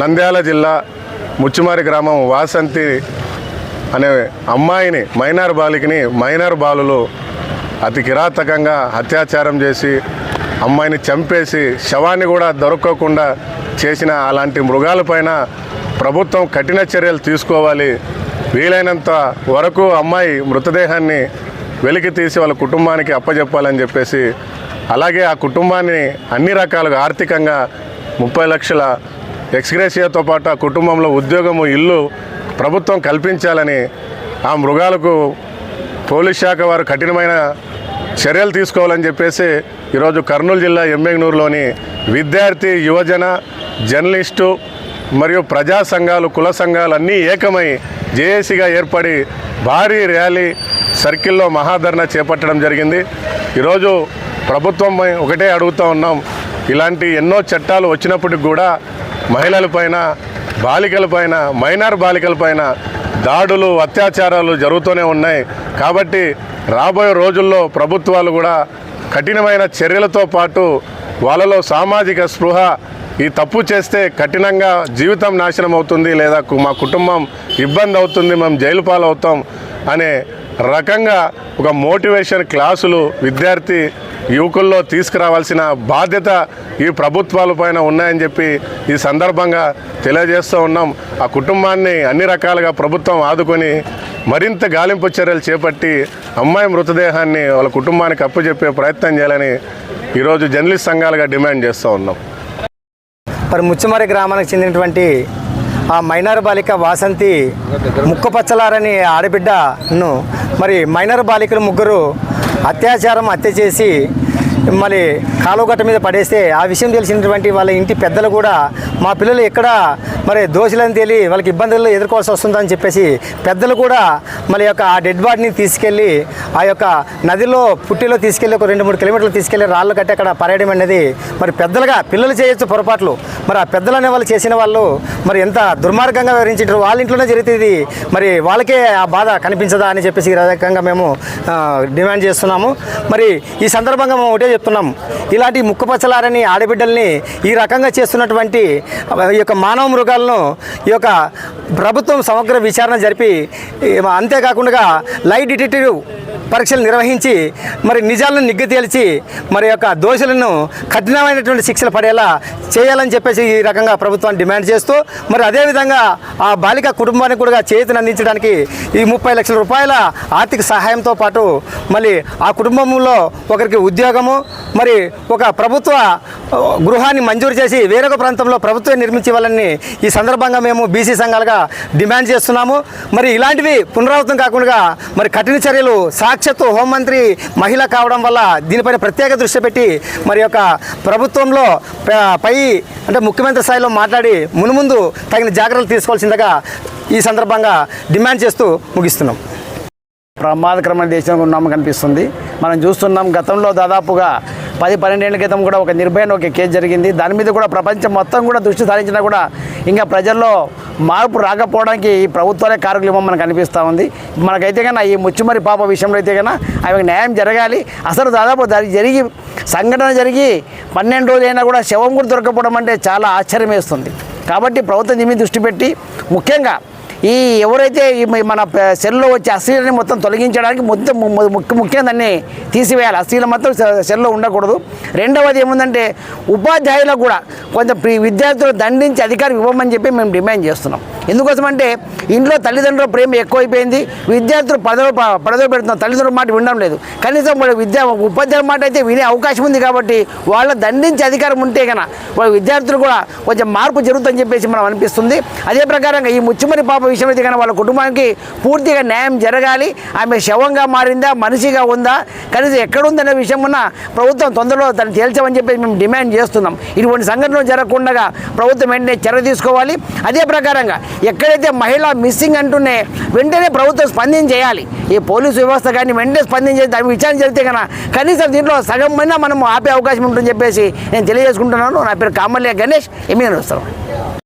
నంద్యాల జిల్లా ముచ్చుమారి గ్రామం వాసంతి అనే అమ్మాయిని మైనార్ బాలికని మైనార్ బాలులు అతి కిరాతకంగా అత్యాచారం చేసి అమ్మాయిని చంపేసి శవాన్ని కూడా దొరకకుండా చేసిన అలాంటి మృగాలపైన ప్రభుత్వం కఠిన చర్యలు తీసుకోవాలి. వీలైనంత వరకు అమ్మాయి మృతదేహాన్ని వెలికి తీసి వాళ్ళ కుటుంబానికి అప్పజెప్పాలని చెప్పేసి అలాగే ఆ కుటుంబాన్ని అన్ని రకాలుగా ఆర్థికంగా ముప్పై లక్షల ఎక్స్గ్రేషియాతో పాటు ఆ కుటుంబంలో ఉద్యోగము ఇల్లు ప్రభుత్వం కల్పించాలని ఆ మృగాలకు పోలీస్ శాఖ వారు కఠినమైన చర్యలు తీసుకోవాలని చెప్పేసి ఈరోజు కర్నూలు జిల్లా ఎమ్మెగ్నూరులోని విద్యార్థి యువజన జర్నలిస్టు మరియు ప్రజా సంఘాలు కుల సంఘాలు అన్నీ ఏకమై జేఏసీగా ఏర్పడి భారీ ర్యాలీ సర్కిల్లో మహాధరణ చేపట్టడం జరిగింది. ఈరోజు ప్రభుత్వం ఒకటే అడుగుతూ ఉన్నాం. ఇలాంటి ఎన్నో చట్టాలు వచ్చినప్పటికి కూడా మహిళలపైన బాలికలపైన మైనార్ బాలికలపైన దాడులు అత్యాచారాలు జరుగుతూనే ఉన్నాయి. కాబట్టి రాబోయే రోజుల్లో ప్రభుత్వాలు కూడా కఠినమైన చర్యలతో పాటు వాళ్ళలో సామాజిక స్పృహ ఈ తప్పు చేస్తే కఠినంగా జీవితం నాశనం అవుతుంది లేదా కు- మా కుటుంబం ఇబ్బంది అవుతుంది మేము జైలు పాలవుతాం అనే రకంగా ఒక మోటివేషన్ క్లాసులు విద్యార్థి యువకుల్లో తీసుకురావాల్సిన బాధ్యత ఈ ప్రభుత్వాల పైన ఉన్నాయని చెప్పి ఈ సందర్భంగా తెలియజేస్తూ ఉన్నాం. ఆ కుటుంబాన్ని అన్ని రకాలుగా ప్రభుత్వం ఆదుకొని మరింత గాలింపు చర్యలు చేపట్టి అమ్మాయి మృతదేహాన్ని వాళ్ళ కుటుంబానికి అప్పచెప్పే ప్రయత్నం చేయాలని ఈరోజు జర్నలిస్ట్ సంఘాలుగా డిమాండ్ చేస్తూ ఉన్నాం. మరి ముచ్చమరి గ్రామానికి చెందినటువంటి ఆ మైనార్ బాలిక వాసంతి ముక్కపచ్చలారని ఆడబిడ్డను మరి మైనర్ బాలికలు ముగ్గురు అత్యాచారం హత్య చేసి మళ్ళీ కాలువగట్ట మీద పడేస్తే ఆ విషయం తెలిసినటువంటి వాళ్ళ ఇంటి పెద్దలు కూడా మా పిల్లలు ఎక్కడ మరి దోషులని తేలి వాళ్ళకి ఇబ్బందులు ఎదుర్కోవాల్సి వస్తుందని చెప్పేసి పెద్దలు కూడా మరి యొక్క ఆ డెడ్ బాడీని తీసుకెళ్ళి ఆ యొక్క నదిలో పుట్టిలో తీసుకెళ్ళి ఒక రెండు మూడు కిలోమీటర్లు తీసుకెళ్ళి రాళ్ళు కట్టి అక్కడ పరేయడం అనేది మరి పెద్దలుగా పిల్లలు చేయొచ్చు పొరపాట్లు. మరి ఆ పెద్దలు అనే వాళ్ళు చేసిన వాళ్ళు మరి ఎంత దుర్మార్గంగా వివరించారు వాళ్ళ ఇంట్లోనే జరిగేది మరి వాళ్ళకే ఆ బాధ కనిపించదా అని చెప్పేసి ఈ రకంగా మేము డిమాండ్ చేస్తున్నాము. మరి ఈ సందర్భంగా మేము ఒకటే చెప్తున్నాం. ఇలాంటి ముక్కుపచ్చలారని ఆడబిడ్డల్ని ఈ రకంగా చేస్తున్నటువంటి ఈ యొక్క మానవ మృగాలను ఈ యొక్క ప్రభుత్వం సమగ్ర విచారణ జరిపి అంతేకాకుండా లైట్ డిటెక్టివ్ పరీక్షలు నిర్వహించి మరి నిజాలను నిగ్గుతేల్చి మరి యొక్క దోషులను కఠినమైనటువంటి శిక్షలు పడేలా చేయాలని చెప్పేసి ఈ రకంగా ప్రభుత్వాన్ని డిమాండ్ చేస్తూ మరి అదేవిధంగా ఆ బాలిక కుటుంబానికి కూడా చేతిని అందించడానికి ఈ ముప్పై లక్షల రూపాయల ఆర్థిక సహాయంతో పాటు మళ్ళీ ఆ కుటుంబంలో ఒకరికి ఉద్యోగము మరి ఒక ప్రభుత్వ గృహాన్ని మంజూరు చేసి వేరొక ప్రాంతంలో ప్రభుత్వం నిర్మించాలని ఈ సందర్భంగా మేము బీసీ సంఘాలుగా డిమాండ్ చేస్తున్నాము. మరి ఇలాంటివి పునరావృతం కాకుండా మరి కఠిన చర్యలు సాక్షాత్తు హోంమంత్రి మహిళ కావడం వల్ల దీనిపైన ప్రత్యేక దృష్టి పెట్టి మరి యొక్క ప్రభుత్వంలో పై అంటే ముఖ్యమంత్రి స్థాయిలో మాట్లాడి మునుముందు తగిన జాగ్రత్తలు తీసుకోవాల్సిందిగా ఈ సందర్భంగా డిమాండ్ చేస్తూ ముగిస్తున్నాం. ప్రమాదకరమైన దేశంలో ఉన్నాము కనిపిస్తుంది. మనం చూస్తున్నాం గతంలో దాదాపుగా పది పన్నెండేళ్ళ క్రితం కూడా ఒక నిర్భయన ఒక కేసు జరిగింది. దాని మీద కూడా ప్రపంచం మొత్తం కూడా దృష్టి సారించినా కూడా ఇంకా ప్రజల్లో మార్పు రాకపోవడానికి ఈ ప్రభుత్వాలే కారకులు ఇవ్వమని మనకు అనిపిస్తూ ఉంది. మనకైతే కన్నా ఈ ముచ్చుమరి పాప విషయంలో అయితే కన్నా ఆమెకు న్యాయం జరగాలి. అసలు దాదాపు దాని జరిగి సంఘటన జరిగి పన్నెండు రోజులైనా కూడా శవం కూడా దొరకపోవడం అంటే చాలా ఆశ్చర్యం వేస్తుంది కాబట్టి ప్రభుత్వం దీని మీద దృష్టి పెట్టి ముఖ్యంగా ఈ ఎవరైతే ఈ మన సెల్లో వచ్చే అశ్లీలని మొత్తం తొలగించడానికి మొత్తం ముఖ్య ముఖ్యం దాన్ని తీసివేయాలి. అశ్లీలం మొత్తం సె- సెల్లో ఉండకూడదు. రెండవది ఏముందంటే ఉపాధ్యాయులకు కూడా కొంచెం విద్యార్థులు దండించి అధికారం ఇవ్వమని చెప్పి మేము డిమాండ్ చేస్తున్నాం. ఎందుకోసమంటే ఇంట్లో తల్లిదండ్రుల ప్రేమ ఎక్కువైపోయింది. విద్యార్థులు పదవ పదవి పెడుతున్నారు తల్లిదండ్రుల మాట వినడం లేదు. కనీసం వాళ్ళ విద్యా ఉపాధ్యాయుల మాట అయితే వినే అవకాశం ఉంది కాబట్టి వాళ్ళ దండించే అధికారం ఉంటే కనుక వాళ్ళ విద్యార్థులు కూడా కొంచెం మార్పు జరుగుతుందని చెప్పేసి మనం అనిపిస్తుంది. అదే ప్రకారంగా ఈ ముచ్చుమరి పాప విషయం అయితే వాళ్ళ కుటుంబానికి పూర్తిగా న్యాయం జరగాలి. ఆమె శవంగా మారిందా మనిషిగా ఉందా కనీసం ఎక్కడుందనే విషయం ఉన్న ప్రభుత్వం తొందరలో తను తేల్చమని చెప్పి మేము డిమాండ్ చేస్తున్నాం. ఇటువంటి సంఘటనలు జరగకుండా ప్రభుత్వం వెంటనే చర్య తీసుకోవాలి. అదే ప్రకారంగా ఎక్కడైతే మహిళ మిస్సింగ్ అంటూనే వెంటనే ప్రభుత్వం స్పందన చేయాలి. ఈ పోలీసు వ్యవస్థ కానీ వెంటనే స్పందించే దాని విచారణ జరిగితే కన్నా కనీసం దీంట్లో సగం అయినా మనం ఆపే అవకాశం ఉంటుందని చెప్పేసి నేను తెలియజేసుకుంటున్నాను. నా పేరు కామల్య గణేష్. ఎమ్మెన్ వస్తాను